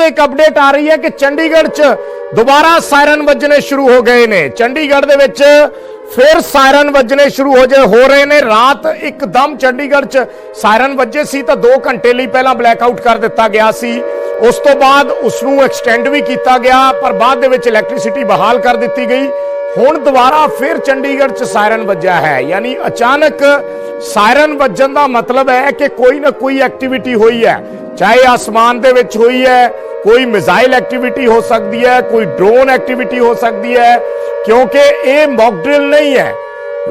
ਤੋਂ ਇੱਕ ਅਪਡੇਟ ਆ ਰਹੀ ਹੈ ਕਿ ਚੰਡੀਗੜ੍ਹ 'ਚ ਦੁਬਾਰਾ ਸਾਇਰਨ ਵੱਜਣੇ ਸ਼ੁਰੂ ਹੋ ਗਏ ਨੇ। ਚੰਡੀਗੜ੍ਹ ਦੇ ਵਿੱਚ ਫਿਰ ਸਾਇਰਨ ਵੱਜਣੇ ਸ਼ੁਰੂ ਹੋ ਜੇ ਹੋ ਰਹੇ ਨੇ। ਰਾਤ ਇੱਕਦਮ ਚੰਡੀਗੜ੍ਹ 'ਚ ਸਾਇਰਨ ਵੱਜੇ ਸੀ ਤਾਂ 2 ਘੰਟੇ ਲਈ ਪਹਿਲਾਂ ਬਲੈਕਆਊਟ ਕਰ ਦਿੱਤਾ ਗਿਆ ਸੀ। ਉਸ ਤੋਂ ਬਾਅਦ ਉਸ ਨੂੰ ਐਕਸਟੈਂਡ ਵੀ ਕੀਤਾ ਗਿਆ, ਪਰ ਬਾਅਦ ਦੇ ਵਿੱਚ ਇਲੈਕਟ੍ਰਿਸਿਟੀ ਬਹਾਲ ਕਰ ਦਿੱਤੀ ਗਈ। ਹੁਣ ਦੁਬਾਰਾ ਫਿਰ ਚੰਡੀਗੜ੍ਹ 'ਚ ਸਾਇਰਨ ਵੱਜਿਆ ਹੈ। ਯਾਨੀ ਅਚਾਨਕ ਸਾਇਰਨ ਵੱਜਣ ਦਾ ਮਤਲਬ ਹੈ ਕਿ ਕੋਈ ਨਾ ਕੋਈ ਐਕਟੀਵਿਟੀ ਹੋਈ ਹੈ। ਚਾਹੇ ਆਸਮਾਨ ਦੇ ਵਿੱਚ ਹੋਈ ਹੈ, ਕੋਈ ਮਿਜ਼ਾਈਲ ਐਕਟੀਵਿਟੀ ਹੋ ਸਕਦੀ ਹੈ, ਕੋਈ ਡਰੋਨ ਐਕਟੀਵਿਟੀ ਹੋ ਸਕਦੀ ਹੈ, ਕਿਉਂਕਿ ਇਹ ਮੌਕ ਡਰਿਲ ਨਹੀਂ ਹੈ।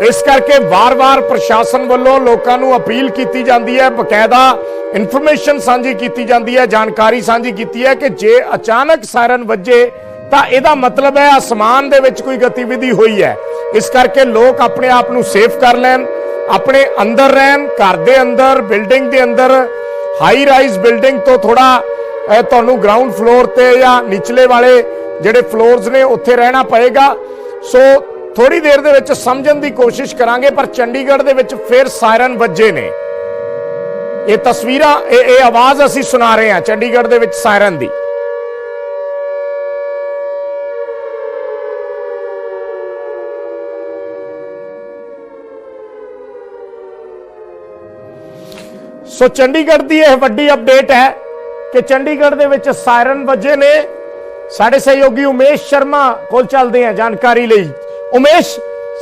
ਇਸ ਕਰਕੇ ਵਾਰ-ਵਾਰ ਪ੍ਰਸ਼ਾਸਨ ਵੱਲੋਂ ਲੋਕਾਂ ਨੂੰ ਅਪੀਲ ਕੀਤੀ ਜਾਂਦੀ ਹੈ, ਬਕਾਇਦਾ ਇਨਫੋਰਮੇਸ਼ਨ ਸਾਂਝੀ ਕੀਤੀ ਜਾਂਦੀ ਹੈ, ਜਾਣਕਾਰੀ ਸਾਂਝੀ ਕੀਤੀ ਹੈ ਕਿ ਜੇ ਅਚਾਨਕ ਸਾਇਰਨ ਵੱਜੇ, ਤਾਂ ਇਹਦਾ ਮਤਲਬ ਹੈ ਅਸਮਾਨ ਦੇ ਵਿੱਚ ਕੋਈ ਗਤੀਵਿਧੀ ਹੋਈ ਹੈ। ਇਸ ਕਰਕੇ ਲੋਕ ਆਪਣੇ ਆਪ ਨੂੰ ਸੇਫ ਕਰ ਲੈਣ, ਆਪਣੇ ਅੰਦਰ ਰਹਿਣ, ਘਰ ਦੇ ਅੰਦਰ ਬਿਲਡਿੰਗ ਦੇ ਅੰਦਰ ਹਾਈ ਰਾਈਜ਼ ਬਿਲਡਿੰਗ ਤੋਂ ਥੋੜਾ ਤੁਹਾਨੂੰ ਗਰਾਊਂਡ ਫਲੋਰ ਤੇ ਜਾਂ ਨਿਚਲੇ ਵਾਲੇ ਜਿਹੜੇ ਫਲੋਰਸ ਨੇ, ਉੱਥੇ ਰਹਿਣਾ ਪਏਗਾ। ਸੋ ਥੋੜੀ ਦੇਰ ਦੇ ਵਿੱਚ ਸਮਝਣ ਦੀ ਕੋਸ਼ਿਸ਼ ਕਰਾਂਗੇ, ਪਰ ਚੰਡੀਗੜ੍ਹ ਦੇ ਵਿੱਚ ਫਿਰ ਸਾਇਰਨ ਵੱਜੇ ਨੇ। ਇਹ ਤਸਵੀਰਾਂ, ਇਹ ਇਹ ਆਵਾਜ਼ ਅਸੀਂ ਸੁਣਾ ਰਹੇ ਹਾਂ, ਚੰਡੀਗੜ੍ਹ ਦੇ ਵਿੱਚ ਸਾਇਰਨ ਦੀ। ਸੋ ਚੰਡੀਗੜ੍ਹ ਦੀ ਇਹ ਵੱਡੀ ਅਪਡੇਟ ਹੈ ਕਿ ਚੰਡੀਗੜ੍ਹ ਦੇ ਵਿੱਚ ਸਾਇਰਨ ਵੱਜੇ ਨੇ। ਸਾਡੇ ਸਹਿਯੋਗੀ ਉਮੇਸ਼ ਸ਼ਰਮਾ ਕੋਲ ਚੱਲਦੇ ਹਾਂ ਜਾਣਕਾਰੀ ਲਈ। ਉਮੇਸ਼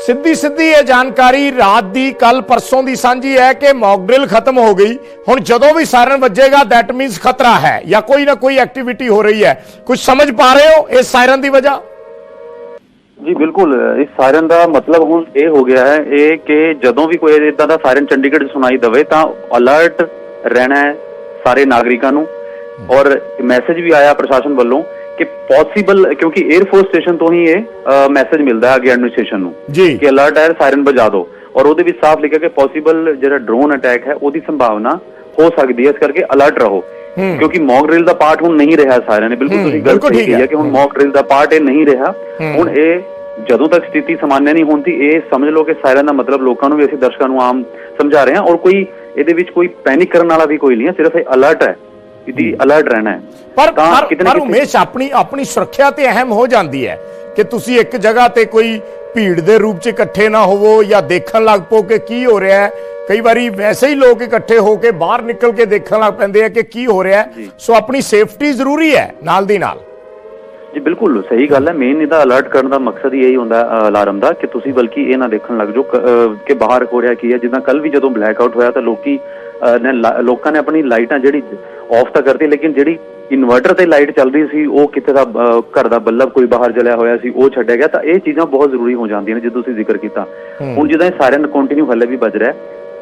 ਸਿੱਧੀ ਸਿੱਧੀ ਇਹ ਜਾਣਕਾਰੀ ਰਾਤ ਦੀ ਕੱਲ ਪਰਸੋਂ ਦੀ ਸਾਂਝੀ ਹੈ ਕਿ ਮੋਕਡਰਿਲ ਖਤਮ ਹੋ ਗਈ। ਹੁਣ ਜਦੋਂ ਵੀ ਸਾਇਰਨ ਵੱਜੇਗਾ ਦੈਟ ਮੀਨਸ ਖਤਰਾ ਹੈ ਜਾਂ ਕੋਈ ਨਾ ਕੋਈ ਐਕਟੀਵਿਟੀ ਹੋ ਰਹੀ ਹੈ। ਕੁਝ ਸਮਝ ਪਾ ਰਹੇ ਹੋ ਇਸ ਸਾਇਰਨ ਦੀ ਵਜ੍ਹਾ? ਜੀ ਬਿਲਕੁਲ। ਇਸ ਸਾਇਰਨ ਦਾ ਮਤਲਬ ਹੁਣ ਇਹ ਹੋ ਗਿਆ ਹੈ ਇਹ ਕਿ ਜਦੋਂ ਵੀ ਕੋਈ ਇਦਾਂ ਦਾ ਸਾਇਰਨ ਚੰਡੀਗੜ੍ਹ 'ਚ ਸੁਣਾਈ ਦਵੇ ਤਾਂ ਅਲਰਟ ਰਹਿਣਾ ਹੈ ਸਾਰੇ ਨਾਗਰਿਕਾਂ ਨੂੰ। ਔਰ ਮੈਸੇਜ ਵੀ ਆਇਆ ਪ੍ਰਸ਼ਾਸਨ ਵੱਲੋਂ ਕਿ ਪੋਸੀਬਲ ਕਿਉਂਕਿ 에ਅਰ ਫੋਰਸ ਸਟੇਸ਼ਨ ਤੋਂ ਹੀ ਇਹ ਮੈਸੇਜ ਮਿਲਦਾ ਹੈ ਅੱਗੇ ਐਡਮਿਨਿਸਟ੍ਰੇਸ਼ਨ ਨੂੰ ਕਿ ਅਲਰਟ ਹੈ ਸਾਇਰਨ ਵਜਾ ਦਿਓ। ਔਰ ਉਹਦੇ ਵਿੱਚ ਸਾਫ਼ ਲਿਖਿਆ ਕਿ ਪੋਸੀਬਲ ਜਿਹੜਾ ਡਰੋਨ ਅਟੈਕ ਹੈ ਉਹਦੀ ਸੰਭਾਵਨਾ ਹੋ ਸਕਦੀ ਹੈ ਇਸ ਕਰਕੇ ਅਲਰਟ ਰਹੋ। ਕਿਉਂਕਿ ਮੌਕ ਡਰਿਲ ਦਾ ਪਾਰਟ ਹੁਣ ਨਹੀਂ ਰਿਹਾ ਸਾਰਿਆਂ ਨੇ। ਬਿਲਕੁਲ ਤੁਸੀਂ ਗੱਲ ਕਹੀ। ਹੈ। ਕਿ ਹੁਣ ਮੌਕ ਡਰਿਲ ਦਾ ਪਾਰਟ ਇਹ ਨਹੀਂ ਰਿਹਾ। ਹੁਣ ਇਹ ਜਦੋਂ ਤੱਕ ਸਥਿਤੀ ਸਮਾਨਿਆ ਨਹੀਂ ਹੁੰਦੀ ਇਹ ਸਮਝ ਲਓ ਕਿ ਸਾਇਰਨ ਦਾ ਮਤਲਬ ਲੋਕਾਂ ਨੂੰ ਵੀ ਅਸੀਂ ਦਰਸ਼ਕਾਂ ਨੂੰ ਆਮ ਸਮਝਾ ਰਹੇ ਹਾਂ ਔਰ ਕੋਈ ਇਹਦੇ ਵਿੱਚ ਕੋਈ ਪੈਨਿਕ ਕਰਨ ਵਾਲਾ ਵੀ ਕੋਈ ਨਹੀਂ ਹੈ ਸਿਰਫ ਇਹ ਅਲਰਟ ਹੈ ਇਹਦੀ ਅਲਰਟ ਰਹਿਣਾ ਹੈ। ਪਰ ਪਰ ਉਮੇਸ਼ ਆਪਣੀ ਆਪਣੀ ਸੁਰੱਖਿਆ ਤੇ ਅਹਿਮ ਹੋ ਜਾਂਦੀ ਹੈ ਕਿ ਤੁਸੀਂ ਇੱਕ ਜਗ੍ਹਾ ਤੇ ਕੋਈ ਭੀੜ ਦੇ ਰੂਪ 'ਚ ਇਕੱਠੇ ਨਾ ਹੋਵੋ ਜਾਂ ਦੇਖਣ ਲੱਗ ਪੋ ਕਿ ਕੀ ਹੋ ਰਿਹਾ ਹੈ। ਕਈ ਵਾਰੀ ਵੈਸੇ ਹੀ ਲੋਕ ਇਕੱਠੇ ਹੋ ਕੇ ਬਾਹਰ ਨਿਕਲ ਕੇ ਦੇਖਣ ਲੱਗ ਪੈਂਦੇ ਆ ਕਿ ਕੀ ਹੋ ਰਿਹਾ ਹੈ। ਸੋ ਆਪਣੀ ਸੇਫਟੀ ਜ਼ਰੂਰੀ ਹੈ ਨਾਲ ਦੀ ਨਾਲ। ਜੀ ਬਿਲਕੁਲ ਸਹੀ ਗੱਲ ਹੈ। ਮੇਨ ਇਹਦਾ ਅਲਰਟ ਕਰਨ ਦਾ ਮਕਸਦ ਹੀ ਇਹੀ ਹੁੰਦਾ ਅਲਾਰਮ ਦਾ ਕਿ ਤੁਸੀਂ ਬਲਕਿ ਇਹ ਨਾ ਦੇਖਣ ਲੱਗ ਜਾਓ ਕ- ਬਾਹਰ ਹੋ ਰਿਹਾ ਕੀ ਹੈ। ਜਿੱਦਾਂ ਕੱਲ ਵੀ ਜਦੋਂ ਬਲੈਕ ਆਊਟ ਹੋਇਆ ਤਾਂ ਲੋਕੀ ਨੇ ਲੋਕਾਂ ਨੇ ਆਪਣੀ ਲਾਈਟਾਂ ਜਿਹੜੀ ਆਫ ਤਾਂ ਕਰਤੀ ਲੇਕਿਨ ਜਿਹੜੀ ਇਨਵਰਟਰ ਤੇ ਲਾਈਟ ਚੱਲ ਰਹੀ ਸੀ ਉਹ ਕਿਤੇ ਦਾ ਘਰ ਦਾ ਬੱਲਬ ਕੋਈ ਬਾਹਰ ਜਲਿਆ ਹੋਇਆ ਸੀ ਉਹ ਛੱਡਿਆ ਗਿਆ ਤਾਂ ਇਹ ਚੀਜ਼ਾਂ ਬਹੁਤ ਜ਼ਰੂਰੀ ਹੋ ਜਾਂਦੀਆਂ ਨੇ ਜਦੋਂ ਤੁਸੀਂ ਜ਼ਿਕਰ ਕੀਤਾ। ਹੁਣ ਜਿੱਦਾਂ ਇਹ ਸਾਇਰਨ ਕੰਟੀਨਿਊ ਹੱਲੇ ਵੀ ਵੱਜ ਰਿਹਾ ਹੈ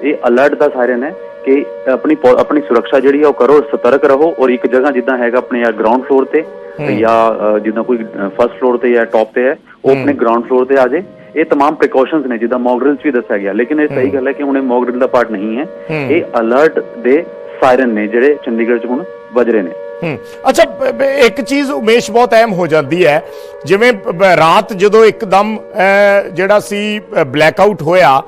ਇਹ ਅਲਰਟ ਦਾ ਸਾਇਰਨ ਹੈ ਕਿ ਆਪਣੀ ਪੋ- ਆਪਣੀ ਸੁਰੱਖਿਆ ਜਿਹੜੀ ਹੈ ਉਹ ਕਰੋ ਸਤਰਕ ਰਹੋ ਔਰ ਇੱਕ ਜਗ੍ਹਾ ਜਿੱਦਾਂ ਹੈਗਾ ਆਪਣੇ ਜਾਂ ਗਰਾਊਂਡ ਫਲੋਰ ਤੇ ਜਾਂ ਅ, ਜਿੱਦਾਂ ਕੋਈ ਫਰਸਟ ਫਲੋਰ ਤੇ ਜਾਂ ਟੌਪ ਤੇ ਹੈ ਉਹ ਆਪਣੇ ਗਰਾਊਂਡ ਫਲੋਰ ਤੇ ਆ ਜਾਏ ਇਹ तमाम ਪ੍ਰੀਕਾਸ਼ਨਸ ਨੇ ਜਿੱਦਾਂ ਮੌਕ ਡਰਿਲਸ ਵੀ ਦੱਸਿਆ ਗਿਆ ਲੇਕਿਨ ਇਹ ਸਹੀ ਗੱਲ ਹੈ ਕਿ ਹੁਣ ਇਹ ਮੌਕ ਡਰਿਲ ਦਾ ਪਾਰਟ ਨਹੀਂ ਹੈ ਇਹ ਅਲਰਟ ਦੇ ਸਾਇਰਨ ਨੇ ਜਿਹੜੇ ਚੰਡੀਗੜ੍ਹ 'ਚ ਹੁਣ ਵੱਜ ਰਹੇ ਨੇ ਹੂੰ ਅੱਛਾ ਬ- ਬ- ਇੱਕ ਚੀਜ਼ ਉਮੇਸ਼ ਬਹੁਤ ਅਹਿਮ ਹੋ ਜਾਂਦੀ ਹੈ ਜਿਵੇਂ ਬ- ਬ- ਰਾਤ ਜਦੋਂ ਇੱਕਦਮ ਅਹ, ਜਿਹੜਾ ਸੀ ਬਲੈਕਆਊਟ ਹੋਇਆ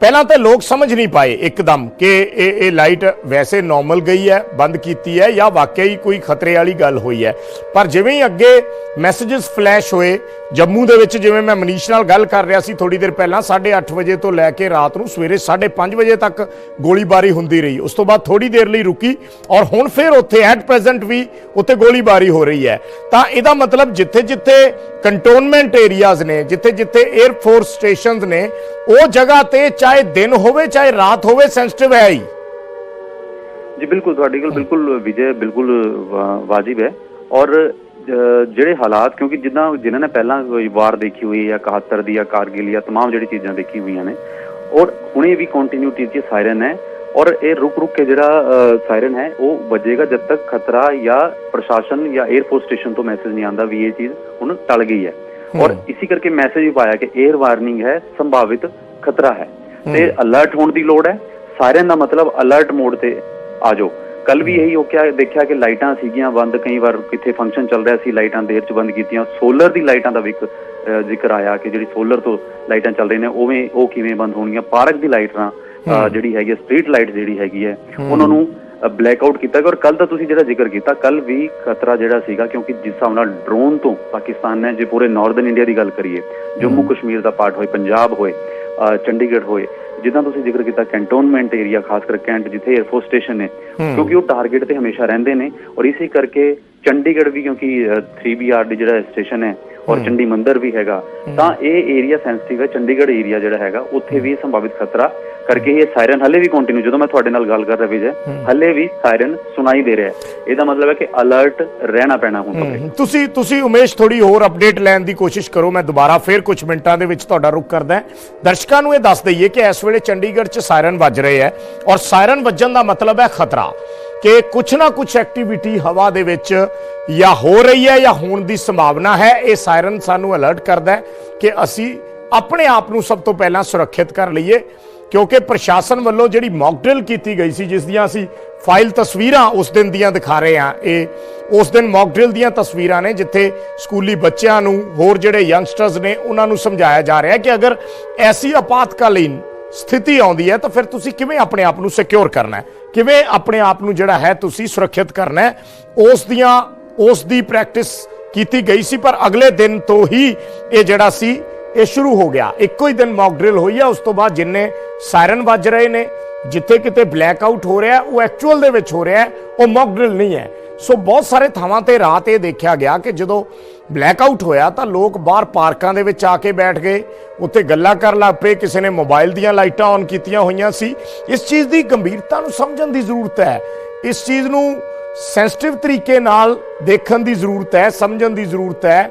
ਪਹਿਲਾਂ ਤਾਂ ਲੋਕ ਸਮਝ ਨਹੀਂ ਪਾਏ ਇੱਕਦਮ ਕਿ ਇਹ ਇਹ ਲਾਈਟ ਵੈਸੇ ਨਾਰਮਲ ਗਈ ਹੈ, ਬੰਦ ਕੀਤੀ ਹੈ ਜਾਂ ਵਾਕਈ ਕੋਈ ਖਤਰੇ ਵਾਲੀ ਗੱਲ ਹੋਈ ਹੈ। ਪਰ ਜਿਵੇਂ ਹੀ ਅੱਗੇ ਮੈਸੇजेस ਫਲੈਸ਼ ਹੋਏ, ਜੰਮੂ ਦੇ ਵਿੱਚ ਜਿਵੇਂ ਮੈਂ ਮਨੀਸ਼ ਨਾਲ ਗੱਲ ਕਰ ਰਿਹਾ ਸੀ ਥੋੜੀ ਦੇਰ ਪਹਿਲਾਂ 8:30 ਵਜੇ ਤੋਂ ਲੈ ਕੇ ਰਾਤ ਨੂੰ ਸਵੇਰੇ 5:30 ਵਜੇ ਤੱਕ ਗੋਲੀਬਾਰੀ ਹੁੰਦੀ ਰਹੀ। ਉਸ ਤੋਂ ਬਾਅਦ ਥੋੜੀ ਦੇਰ ਲਈ ਰੁਕੀ ਔਰ ਹੁਣ ਫਿਰ ਉੱਥੇ ਐਟ ਪ੍ਰੈਜ਼ੈਂਟ ਵੀ ਉੱਥੇ ਗੋਲੀਬਾਰੀ ਹੋ ਰਹੀ ਹੈ। ਤਾਂ ਇਹਦਾ ਮਤਲਬ ਜਿੱਥੇ-ਜਿੱਥੇ ਕੰਟੋਨਮੈਂਟ ਏਰੀਆਜ਼ ਨੇ, ਜਿੱਥੇ-ਜਿੱਥੇ 에ਅਰ ਫੋਰਸ ਸਟੇਸ਼ਨਸ ਨੇ, ਉਹ ਜਗ੍ਹਾ ਤੇ ਚਾਹੇ ਦਿਨ ਹੋਵੇ ਚਾਹੇ ਰਾਤ ਹੋਵੇ ਸੈਂਸਿਟਿਵ ਹੈ ਹੀ। ਜੀ ਬਿਲਕੁਲ ਤੁਹਾਡੀ ਗੱਲ ਬਿਲਕੁਲ ਵਿਜੇ ਬਿਲਕੁਲ ਵਾਜਿਬ ਹੈ। ਔਰ ਜਿਹੜੇ ਹਾਲਾਤ ਕਿਉਂਕਿ ਜਿੱਦਾਂ ਜਿਨ੍ਹਾਂ ਨੇ ਪਹਿਲਾਂ ਵਾਰ ਦੇਖੀ ਹੋਈ ਹੈ 71 ਦੀ ਜਾਂ ਕਾਰਗਿਲ ਜਾਂ तमाम ਜਿਹੜੀ ਚੀਜ਼ਾਂ ਦੇਖੀ ਹੋਈਆਂ ਨੇ ਔਰ ਹੁਣੇ ਵੀ ਕੰਟੀਨਿਊਟੀ ਦੀ ਸਾਇਰਨ ਹੈ ਔਰ ਇਹ ਰੁਕ ਰੁਕ ਕੇ ਜਿਹੜਾ ਸਾਇਰਨ ਹੈ ਉਹ ਵੱਜੇਗਾ ਜਦ ਤੱਕ ਖਤਰਾ ਜਾਂ ਪ੍ਰਸ਼ਾਸਨ ਜਾਂ 에ਅਰਪੋਰਟ ਸਟੇਸ਼ਨ ਤੋਂ ਮੈਸੇਜ ਨਹੀਂ ਆਉਂਦਾ ਵੀ ਇਹ ਚੀਜ਼ ਹੁਣ ਟਲ ਗਈ ਹੈ। ਔਰ ਇਸੇ ਕਰਕੇ ਮੈਸੇਜ ਵੀ ਪਾਇਆ ਕਿ 에ਅਰ ਵਾਰਨਿੰਗ ਹੈ ਸੰਭਾਵਿਤ ਖਤਰਾ ਹੈ। ਤੇ ਅਲਰਟ ਹੋਣ ਦੀ ਲੋੜ ਹੈ। ਸਾਇਰਨ ਦਾ ਮਤਲਬ ਅਲਰਟ ਮੋਡ ਤੇ ਆ ਜਾਓ। ਕੱਲ ਵੀ ਇਹੀ ਹੋ ਕੇ ਦੇਖਿਆ ਕਿ ਲਾਈਟਾਂ ਸੀਗੀਆਂ ਬੰਦ ਕਈ ਵਾਰ ਕਿੱਥੇ ਫੰਕਸ਼ਨ ਚੱਲ ਰਿਹਾ ਸੀ ਲਾਈਟਾਂ ਦੇਰ ਚ ਬੰਦ ਕੀਤੀਆਂ। ਸੋਲਰ ਦੀ ਲਾਈਟਾਂ ਦਾ ਵੀ ਇੱਕ ਜ਼ਿਕਰ ਆਇਆ ਕਿ ਜਿਹੜੀ ਸੋਲਰ ਤੋਂ ਲਾਈਟਾਂ ਚੱਲ ਰਹੀਆਂ ਨੇ ਉਵੇਂ ਉਹ ਕਿਵੇਂ ਬੰਦ ਹੋਣਗੀਆਂ? ਪਾਰਕ ਦੀ ਲਾਈਟਾਂ ਜਿਹੜੀ ਹੈਗੀ ਸਟਰੀਟ ਲਾਈਟ ਜਿਹੜੀ ਹੈਗੀ ਹੈ। ਉਹਨਾਂ ਨੂੰ ਬਲੈਕਆਊਟ ਕੀਤਾ ਗਿਆ ਔਰ ਕੱਲ ਦਾ ਤੁਸੀਂ ਜਿਹੜਾ ਜ਼ਿਕਰ ਕੀਤਾ ਕੱਲ ਵੀ ਖਤਰਾ ਜਿਹੜਾ ਸੀਗਾ ਕਿਉਂਕਿ ਜਿਸ ਹਿਸਾਬ ਨਾਲ ਡਰੋਨ ਤੋਂ ਪਾਕਿਸਤਾਨ ਨੇ ਜੇ ਪੂਰੇ ਨਾਰਥਰਨ ਇੰਡੀਆ ਦੀ ਗੱਲ ਕਰੀਏ ਜੰਮੂ ਕਸ਼ਮੀਰ ਦਾ ਪਾਰਟ ਹੋਏ ਪੰਜਾਬ ਹੋਏ ਚੰਡੀਗੜ੍ਹ ਹੋਏ ਜਿੱਦਾਂ ਤੁਸੀਂ ਜ਼ਿਕਰ ਕੀਤਾ ਕੈਂਟੋਨਮੈਂਟ ਏਰੀਆ ਖਾਸ ਕਰ ਕੈਂਟ ਜਿੱਥੇ 에ਅਰਫੋਰਸ ਸਟੇਸ਼ਨ ਨੇ ਕਿਉਂਕਿ ਉਹ ਟਾਰਗੇਟ ਤੇ ਹਮੇਸ਼ਾ ਰਹਿੰਦੇ ਨੇ ਔਰ ਇਸੇ ਕਰਕੇ ਚੰਡੀਗੜ੍ਹ ਵੀ ਕਿਉਂਕਿ ਅ, 3BR ਦੀ ਜਿਹੜਾ ਸਟੇਸ਼ਨ ਹੈ ਔਰ ਚੰਡੀ ਮੰਦਰ ਵੀ ਹੈਗਾ। ਤਾਂ ਇਹ ਏਰੀਆ ਸੈਂਸਿਟਿਵ ਹੈ ਚੰਡੀਗੜ੍ਹ ਏਰੀਆ ਜਿਹੜਾ ਹੈਗਾ ਉੱਥੇ ਵੀ ਸੰਭਾਵਿਤ ਖਤਰਾ ਕਰਕੇ ਇਹ ਸਾਇਰਨ ਹੱਲੇ ਵੀ ਕੰਟੀਨਿਊ ਜਦੋਂ ਮੈਂ ਤੁਹਾਡੇ ਨਾਲ ਗੱਲ ਕਰ ਰਿਹਾ ਵਿਜੇ ਹੱਲੇ ਵੀ ਸਾਇਰਨ ਸੁਣਾਈ ਦੇ ਰਿਹਾ ਹੈ। ਇਹਦਾ ਮਤਲਬ ਹੈ ਕਿ ਅਲਰਟ ਰਹਿਣਾ ਪੈਣਾ ਹੁਣ ਤੁਸੀਂ ਤੁਸੀਂ ਉਮੇਸ਼ ਥੋੜੀ ਹੋਰ ਅਪਡੇਟ ਲੈਣ ਦੀ ਕੋਸ਼ਿਸ਼ ਕਰੋ ਮੈਂ ਦੁਬਾਰਾ ਫੇਰ ਕੁਝ ਮਿੰਟਾਂ ਦੇ ਵਿੱਚ ਤੁਹਾਡਾ ਰੁਖ ਕਰਦਾ ਹਾਂ। ਦਰਸ਼ਕਾਂ ਨੂੰ ਇਹ ਦੱਸ ਦਈਏ ਕਿ ਇਸ ਵੇਲੇ ਚੰਡੀਗੜ੍ਹ 'ਚ ਸਾਇਰਨ ਵੱਜ ਰਹੇ ਹੈ ਔਰ ਸਾਇਰਨ ਵੱਜਣ ਦਾ ਮਤਲਬ ਹੈ ਖਤਰਾ। ਕਿ ਕੁਛ ਨਾ ਕੁਛ ਐਕਟੀਵਿਟੀ ਹਵਾ ਦੇ ਵਿੱਚ ਜਾਂ ਹੋ ਰਹੀ ਹੈ ਜਾਂ ਹੋਣ ਦੀ ਸੰਭਾਵਨਾ ਹੈ, ਇਹ ਸਾਇਰਨ ਸਾਨੂੰ ਅਲਰਟ ਕਰਦਾ ਹੈ ਕਿ ਅਸੀਂ ਆਪਣੇ ਆਪ ਨੂੰ ਸਭ ਤੋਂ ਪਹਿਲਾਂ ਸੁਰੱਖਿਅਤ ਕਰ ਲਈਏ, ਕਿਉਂਕਿ ਪ੍ਰਸ਼ਾਸਨ ਵੱਲੋਂ ਜਿਹੜੀ ਮੌਕ ਡਰਿਲ ਕੀਤੀ ਗਈ ਸੀ, ਜਿਸ ਦੀਆਂ ਅਸੀਂ ਫਾਈਲ ਤਸਵੀਰਾਂ ਉਸ ਦਿਨ ਦੀਆਂ ਦਿਖਾ ਰਹੇ ਹਾਂ, ਇਹ ਉਸ ਦਿਨ ਮੌਕ ਡਰਿਲ ਦੀਆਂ ਤਸਵੀਰਾਂ ਨੇ, ਜਿੱਥੇ ਸਕੂਲੀ ਬੱਚਿਆਂ ਨੂੰ, ਹੋਰ ਜਿਹੜੇ ਯੰਗਸਟਰਸ ਨੇ, ਉਹਨਾਂ ਨੂੰ ਸਮਝਾਇਆ ਜਾ ਰਿਹਾ ਹੈ ਕਿ ਅਗਰ ਐਸੀ ਆਪਾਤਕਾਲੀਨ ਸਥਿਤੀ ਆਉਂਦੀ ਹੈ, ਤਾਂ ਫਿਰ ਤੁਸੀਂ ਕਿਵੇਂ ਆਪਣੇ ਆਪ ਨੂੰ ਸਿਕਿਉਰ ਕਰਨਾ ਹੈ? ਕਿਵੇਂ ਆਪਣੇ ਆਪ ਨੂੰ ਜਿਹੜਾ ਹੈ ਤੁਸੀਂ ਸੁਰੱਖਿਅਤ ਕਰਨਾ ਹੈ? ਉਸ ਦੀਆਂ, ਉਸ ਦੀ ਪ੍ਰੈਕਟਿਸ ਕੀਤੀ ਗਈ ਸੀ, ਪਰ ਅਗਲੇ ਦਿਨ ਤੋਂ ਹੀ ਇਹ ਜਿਹੜਾ ਸੀ, ਇਹ ਸ਼ੁਰੂ ਹੋ ਗਿਆ। ਇੱਕੋ ਹੀ ਦਿਨ ਮੌਕ ਡਰਿਲ ਹੋਈ ਹੈ ਉਸ ਤੋਂ ਬਾਅਦ ਜਿੰਨੇ ਸਾਇਰਨ ਵੱਜ ਰਹੇ ਨੇ, ਜਿੱਥੇ ਕਿਤੇ ਬਲੈਕ ਆਊਟ ਹੋ ਰਿਹਾ, ਉਹ ਐਕਚੁਅਲ ਦੇ ਵਿੱਚ ਹੋ ਰਿਹਾ ਉਹ ਮੌਕ ਡਰਿਲ ਨਹੀਂ ਹੈ। ਸੋ ਬਹੁਤ ਸਾਰੇ ਥਾਵਾਂ ਤੇ ਰਾਤ ਇਹ ਦੇਖਿਆ ਗਿਆ ਕਿ ਜਦੋਂ ਬਲੈਕ ਆਊਟ ਹੋਇਆ ਤਾਂ ਲੋਕ ਬਾਹਰ ਪਾਰਕਾਂ ਦੇ ਵਿੱਚ ਆ ਕੇ ਬੈਠ ਗਏ। ਉੱਥੇ ਗੱਲਾਂ ਕਰਨ ਲੱਗ ਪਏ, ਕਿਸੇ ਨੇ ਮੋਬਾਈਲ ਦੀਆਂ ਲਾਈਟਾਂ ਔਨ ਕੀਤੀਆਂ ਹੋਈਆਂ ਸੀ। ਇਸ ਚੀਜ਼ ਦੀ ਗੰਭੀਰਤਾ ਨੂੰ ਸਮਝਣ ਦੀ ਜ਼ਰੂਰਤ ਹੈ। ਇਸ ਚੀਜ਼ ਨੂੰ ਸੈਂਸਿਟਿਵ ਤਰੀਕੇ ਨਾਲ ਦੇਖਣ ਦੀ ਜ਼ਰੂਰਤ ਹੈ, ਸਮਝਣ ਦੀ ਜ਼ਰੂਰਤ ਹੈ।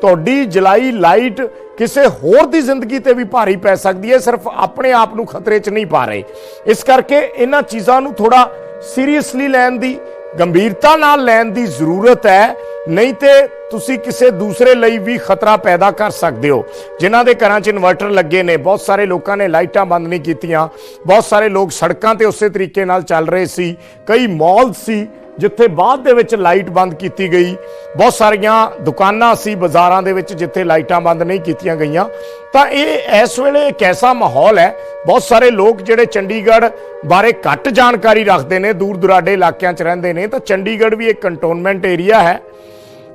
ਤੁਹਾਡੀ ਜਲਾਈ ਲਾਈਟ ਕਿਸੇ ਹੋਰ ਦੀ ਜ਼ਿੰਦਗੀ ਤੇ ਵੀ ਭਾਰੀ ਪੈ ਸਕਦੀ ਹੈ, ਸਿਰਫ ਆਪਣੇ ਆਪ ਨੂੰ ਖਤਰੇ 'ਚ ਨਹੀਂ ਪਾ ਰਹੇ। ਇਸ ਕਰਕੇ ਇਹਨਾਂ ਚੀਜ਼ਾਂ ਨੂੰ ਥੋੜਾ ਸੀਰੀਅਸਲੀ ਲੈਣ ਦੀ ਗੰਭੀਰਤਾ ਨਾਲ ਲੈਣ ਦੀ ਜ਼ਰੂਰਤ ਹੈ, ਨਹੀਂ ਤੇ ਤੁਸੀਂ ਕਿਸੇ ਦੂਸਰੇ ਲਈ ਵੀ ਖਤਰਾ ਪੈਦਾ ਕਰ ਸਕਦੇ ਹੋ। ਜਿਨ੍ਹਾਂ ਦੇ ਘਰਾਂ 'ਚ ਇਨਵਰਟਰ ਲੱਗੇ ਨੇ, ਬਹੁਤ ਸਾਰੇ ਲੋਕਾਂ ਨੇ ਲਾਈਟਾਂ ਬੰਦ ਨਹੀਂ ਕੀਤੀਆਂ। ਬਹੁਤ ਸਾਰੇ ਲੋਕ ਸੜਕਾਂ ਤੇ ਉਸੇ ਤਰੀਕੇ ਨਾਲ ਚੱਲ ਰਹੇ ਸੀ। ਕਈ ਮਾਲ ਸੀ ਜਿੱਥੇ ਬਾਅਦ ਦੇ ਵਿੱਚ ਲਾਈਟ ਬੰਦ ਕੀਤੀ ਗਈ, ਬਹੁਤ ਸਾਰੀਆਂ ਦੁਕਾਨਾਂ ਸੀ ਬਾਜ਼ਾਰਾਂ ਦੇ ਵਿੱਚ ਜਿੱਥੇ ਲਾਈਟਾਂ ਬੰਦ ਨਹੀਂ ਕੀਤੀਆਂ ਗਈਆਂ। ਤਾਂ ਇਹ ਇਸ ਵੇਲੇ ਇੱਕ ਐਸਾ ਮਾਹੌਲ ਹੈ, ਬਹੁਤ ਸਾਰੇ ਲੋਕ ਜਿਹੜੇ ਚੰਡੀਗੜ੍ਹ ਬਾਰੇ ਘੱਟ ਜਾਣਕਾਰੀ ਰੱਖਦੇ ਨੇ, ਦੂਰ ਦੁਰਾਡੇ ਇਲਾਕਿਆਂ 'ਚ ਰਹਿੰਦੇ ਨੇ, ਤਾਂ ਚੰਡੀਗੜ੍ਹ ਵੀ ਇੱਕ ਕੰਟੋਨਮੈਂਟ ਏਰੀਆ ਹੈ,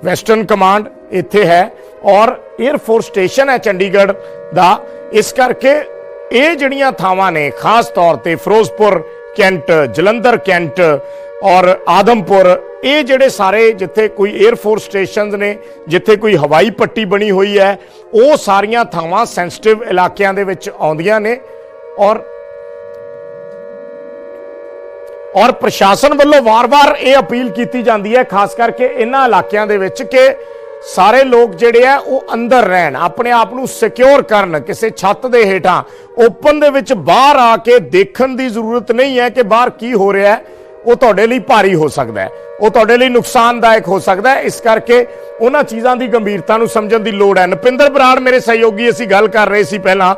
ਵੈਸਟਰਨ ਕਮਾਂਡ ਇੱਥੇ ਹੈ ਔਰ 에ਅਰ ਫੋਰਸ ਸਟੇਸ਼ਨ ਹੈ ਚੰਡੀਗੜ੍ਹ ਦਾ। ਇਸ ਕਰਕੇ ਇਹ ਜਿਹੜੀਆਂ ਥਾਵਾਂ ਨੇ, ਖਾਸ ਤੌਰ ਤੇ ਫਿਰੋਜ਼ਪੁਰ ਕੈਂਟ, ਜਲੰਧਰ ਕੈਂਟ ਔਰ ਆਦਮਪੁਰ, ਇਹ ਜਿਹੜੇ ਸਾਰੇ ਜਿੱਥੇ ਕੋਈ 에ਅਰ ਫੋਰਸ ਸਟੇਸ਼ਨਸ ਨੇ, ਜਿੱਥੇ ਕੋਈ ਹਵਾਈ ਪੱਟੀ ਬਣੀ ਹੋਈ ਹੈ, ਉਹ ਸਾਰੀਆਂ ਥਾਵਾਂ ਸੈਂਸਿਟਿਵ ਇਲਾਕਿਆਂ ਦੇ ਵਿੱਚ ਆਉਂਦੀਆਂ ਨੇ ਔਰ ਔਰ ਪ੍ਰਸ਼ਾਸਨ ਵੱਲੋਂ ਵਾਰ-ਵਾਰ ਇਹ ਅਪੀਲ ਕੀਤੀ ਜਾਂਦੀ ਹੈ, ਖਾਸ ਕਰਕੇ ਇਹਨਾਂ ਇਲਾਕਿਆਂ ਦੇ ਵਿੱਚ ਕਿ ਸਾਰੇ ਲੋਕ ਜਿਹੜੇ ਆ, ਉਹ ਅੰਦਰ ਰਹਿਣ, ਆਪਣੇ ਆਪ ਨੂੰ ਸਿਕਿਉਰ ਕਰਨ, ਕਿਸੇ ਛੱਤ ਦੇ ਹੇਠਾਂ ਓਪਨ ਦੇ ਵਿੱਚ ਬਾਹਰ ਆ ਕੇ ਦੇਖਣ ਦੀ ਜ਼ਰੂਰਤ ਨਹੀਂ ਹੈ ਕਿ ਬਾਹਰ ਕੀ ਹੋ ਰਿਹਾ ਹੈ। ਉਹ ਤੁਹਾਡੇ ਲਈ ਭਾਰੀ ਹੋ ਸਕਦਾ ਹੈ। ਉਹ ਤੁਹਾਡੇ ਲਈ ਨੁਕਸਾਨਦਾਇਕ ਹੋ ਸਕਦਾ ਹੈ। ਇਸ ਕਰਕੇ ਉਹਨਾਂ ਚੀਜ਼ਾਂ ਦੀ ਗੰਭੀਰਤਾ ਨੂੰ ਸਮਝਣ ਦੀ ਲੋੜ ਹੈ। ਨਪਿੰਦਰ ਬਰਾੜ ਮੇਰੇ ਸਹਿਯੋਗੀ, ਅਸੀਂ ਗੱਲ ਕਰ ਰਹੇ ਸੀ ਪਹਿਲਾਂ।